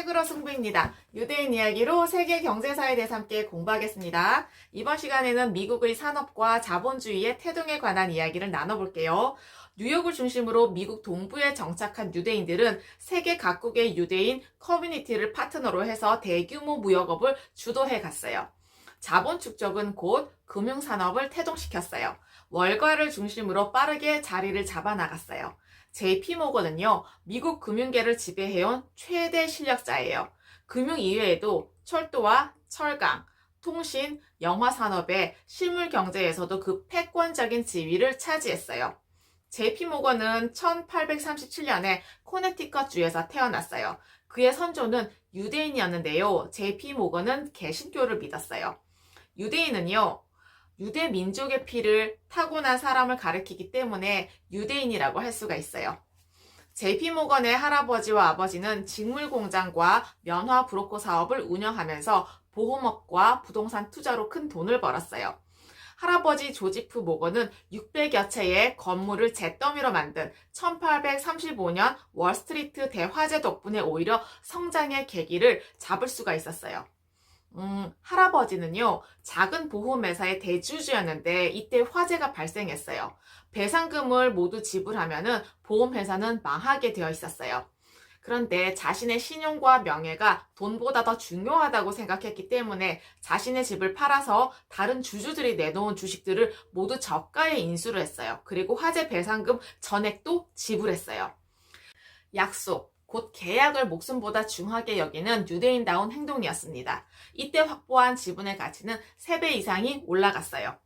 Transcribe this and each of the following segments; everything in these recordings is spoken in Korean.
책으로 승부입니다. 유대인 이야기로 세계 경제사에 대해서 함께 공부하겠습니다. 이번 시간에는 미국의 산업과 자본주의의 태동에 관한 이야기를 나눠볼게요. 뉴욕을 중심으로 미국 동부에 정착한 유대인들은 세계 각국의 유대인 커뮤니티를 파트너로 해서 대규모 무역업을 주도해 갔어요. 자본 축적은 곧 금융산업을 태동시켰어요. 월가를 중심으로 빠르게 자리를 잡아 나갔어요. JP 모건은요, 미국 금융계를 지배해온 최대 실력자예요. 금융 이외에도 철도와 철강, 통신, 영화 산업의 실물 경제에서도 그 패권적인 지위를 차지했어요. JP 모건은 1837년에 코네티컷 주에서 태어났어요. 그의 선조는 유대인이었는데요. JP 모건은 개신교를 믿었어요. 유대인은요, 유대 민족의 피를 타고난 사람을 가리키기 때문에 유대인이라고 할 수가 있어요. JP 모건의 할아버지와 아버지는 직물 공장과 면화 브로커 사업을 운영하면서 보험업과 부동산 투자로 큰 돈을 벌었어요. 할아버지 조지프 모건은 600여 채의 건물을 잿더미로 만든 1835년 월스트리트 대화재 덕분에 오히려 성장의 계기를 잡을 수가 있었어요. 음, 할아버지는요, 작은 보험회사의 대주주였는데 이때 화재가 발생했어요. 배상금을 모두 지불하면은 보험회사는 망하게 되어 있었어요. 그런데 자신의 신용과 명예가 돈보다 더 중요하다고 생각했기 때문에 자신의 집을 팔아서 다른 주주들이 내놓은 주식들을 모두 저가에 인수를 했어요. 그리고 화재 배상금 전액도 지불했어요. 약속, 곧 계약을 목숨보다 중하게 여기는 유대인다운 행동이었습니다. 이때 확보한 지분의 가치는 3배 이상이 올라갔어요.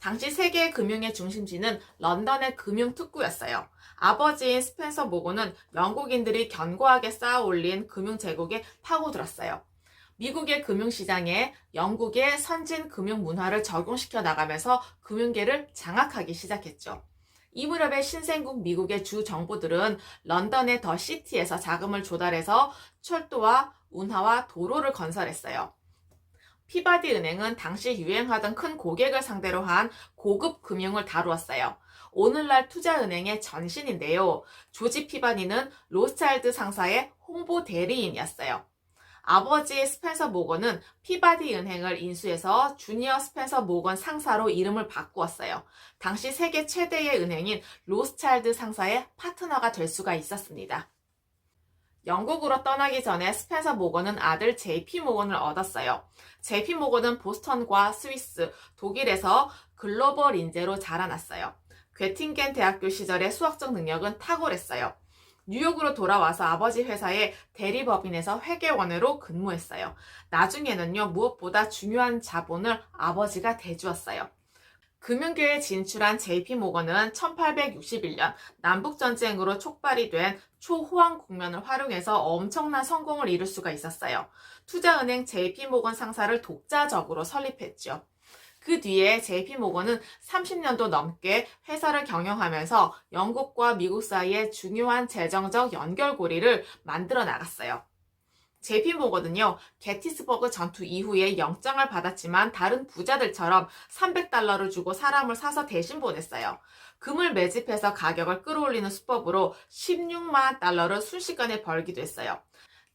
당시 세계 금융의 중심지는 런던의 금융 특구였어요. 아버지인 스펜서 모고는 영국인들이 견고하게 쌓아 올린 금융 제국에 파고들었어요. 미국의 금융시장에 영국의 선진 금융 문화를 적용시켜 나가면서 금융계를 장악하기 시작했죠. 이 무렵의 신생국 미국의 주 정부들은 런던의 더 시티에서 자금을 조달해서 철도와 운하와 도로를 건설했어요. 피바디 은행은 당시 유행하던 큰 고객을 상대로 한 고급 금융을 다루었어요. 오늘날 투자은행의 전신인데요. 조지 피바니는 로스차일드 상사의 홍보 대리인이었어요. 아버지 스펜서 모건은 피바디 은행을 인수해서 주니어 스펜서 모건 상사로 이름을 바꾸었어요. 당시 세계 최대의 은행인 로스차일드 상사의 파트너가 될 수가 있었습니다. 영국으로 떠나기 전에 스펜서 모건은 아들 JP 모건을 얻었어요. JP 모건은 보스턴과 스위스, 독일에서 글로벌 인재로 자라났어요. 괴팅겐 대학교 시절의 수학적 능력은 탁월했어요. 뉴욕으로 돌아와서 아버지 회사의 대리법인에서 회계원으로 근무했어요. 나중에는요, 무엇보다 중요한 자본을 아버지가 대주었어요. 금융계에 진출한 JP 모건은 1861년 남북전쟁으로 촉발이 된 초호황 국면을 활용해서 엄청난 성공을 이룰 수가 있었어요. 투자은행 JP 모건 상사를 독자적으로 설립했죠. 그 뒤에 JP 모건은 30년도 넘게 회사를 경영하면서 영국과 미국 사이에 중요한 재정적 연결고리를 만들어 나갔어요. JP 모건은요, 게티스버그 전투 이후에 영장을 받았지만 다른 부자들처럼 300달러를 주고 사람을 사서 대신 보냈어요. 금을 매집해서 가격을 끌어올리는 수법으로 16만 달러를 순식간에 벌기도 했어요.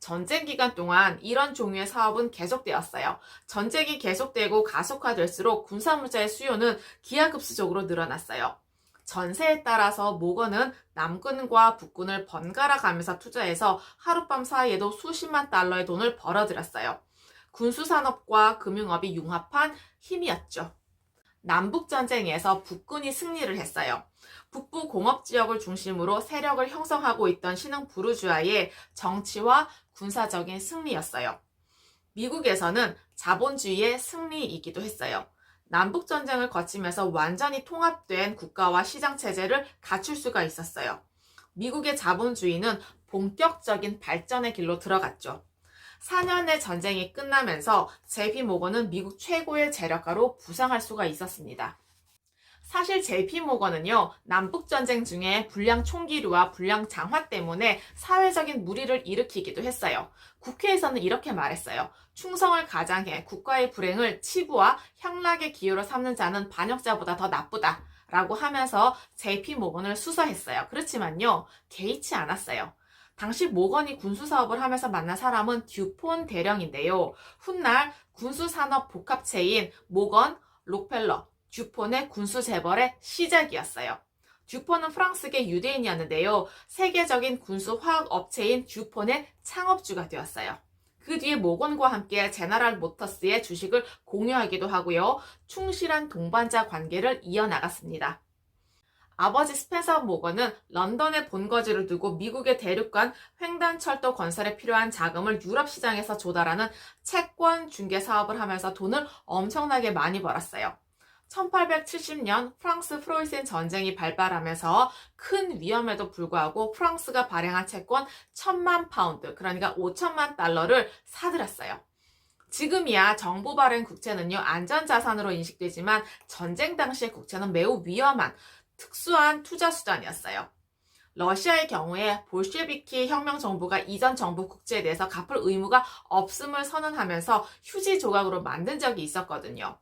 전쟁 기간 동안 이런 종류의 사업은 계속되었어요. 전쟁이 계속되고 가속화될수록 군사물자의 수요는 기하급수적으로 늘어났어요. 전세에 따라서 모건은 남군과 북군을 번갈아 가면서 투자해서 하룻밤 사이에도 수십만 달러의 돈을 벌어들였어요. 군수산업과 금융업이 융합한 힘이었죠. 남북전쟁에서 북군이 승리를 했어요. 북부 공업 지역을 중심으로 세력을 형성하고 있던 신흥 부르주아의 정치와 군사적인 승리였어요. 미국에서는 자본주의의 승리이기도 했어요. 남북전쟁을 거치면서 완전히 통합된 국가와 시장체제를 갖출 수가 있었어요. 미국의 자본주의는 본격적인 발전의 길로 들어갔죠. 4년의 전쟁이 끝나면서 제피 모건은 미국 최고의 재력가로 부상할 수가 있었습니다. 사실 JP 모건은요, 남북전쟁 중에 불량 총기류와 불량 장화 때문에 사회적인 무리를 일으키기도 했어요. 국회에서는 이렇게 말했어요. 충성을 가장해 국가의 불행을 치부와 향락의 기회로 삼는 자는 반역자보다 더 나쁘다. 라고 하면서 JP 모건을 수사했어요. 그렇지만요, 개의치 않았어요. 당시 모건이 군수 사업을 하면서 만난 사람은 듀폰 대령인데요. 훗날 군수 산업 복합체인 모건, 록펠러, 듀폰의 군수 재벌의 시작이었어요. 듀폰은 프랑스계 유대인이었는데요. 세계적인 군수 화학 업체인 듀폰의 창업주가 되었어요. 그 뒤에 모건과 함께 제너럴 모터스의 주식을 공유하기도 하고요. 충실한 동반자 관계를 이어나갔습니다. 아버지 스펜서 모건은 런던에 본거지를 두고 미국의 대륙간 횡단철도 건설에 필요한 자금을 유럽 시장에서 조달하는 채권 중개 사업을 하면서 돈을 엄청나게 많이 벌었어요. 1870년 프랑스 프로이센 전쟁이 발발하면서 큰 위험에도 불구하고 프랑스가 발행한 채권 1000만 파운드, 그러니까 5천만 달러를 사들였어요. 지금이야 정부 발행 국채는요, 안전자산으로 인식되지만 전쟁 당시의 국채는 매우 위험한 특수한 투자 수단이었어요. 러시아의 경우에 볼셰비키 혁명 정부가 이전 정부 국채에 대해서 갚을 의무가 없음을 선언하면서 휴지 조각으로 만든 적이 있었거든요.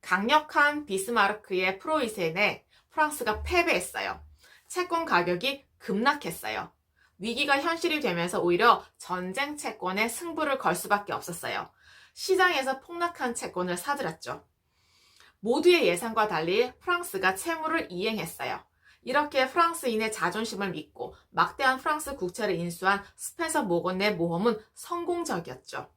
강력한 비스마르크의 프로이센에 프랑스가 패배했어요. 채권 가격이 급락했어요. 위기가 현실이 되면서 오히려 전쟁 채권에 승부를 걸 수밖에 없었어요. 시장에서 폭락한 채권을 사들였죠. 모두의 예상과 달리 프랑스가 채무를 이행했어요. 이렇게 프랑스인의 자존심을 믿고 막대한 프랑스 국채를 인수한 스펜서 모건의 모험은 성공적이었죠.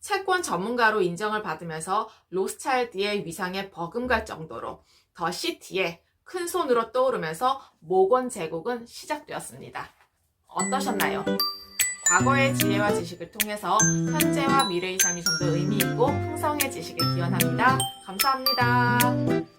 채권 전문가로 인정을 받으면서 로스차일드의 위상에 버금갈 정도로 더 시티에 큰 손으로 떠오르면서 모건 제국은 시작되었습니다. 어떠셨나요? 과거의 지혜와 지식을 통해서 현재와 미래의 삶이 좀 더 의미 있고 풍성해지시길 기원합니다. 감사합니다.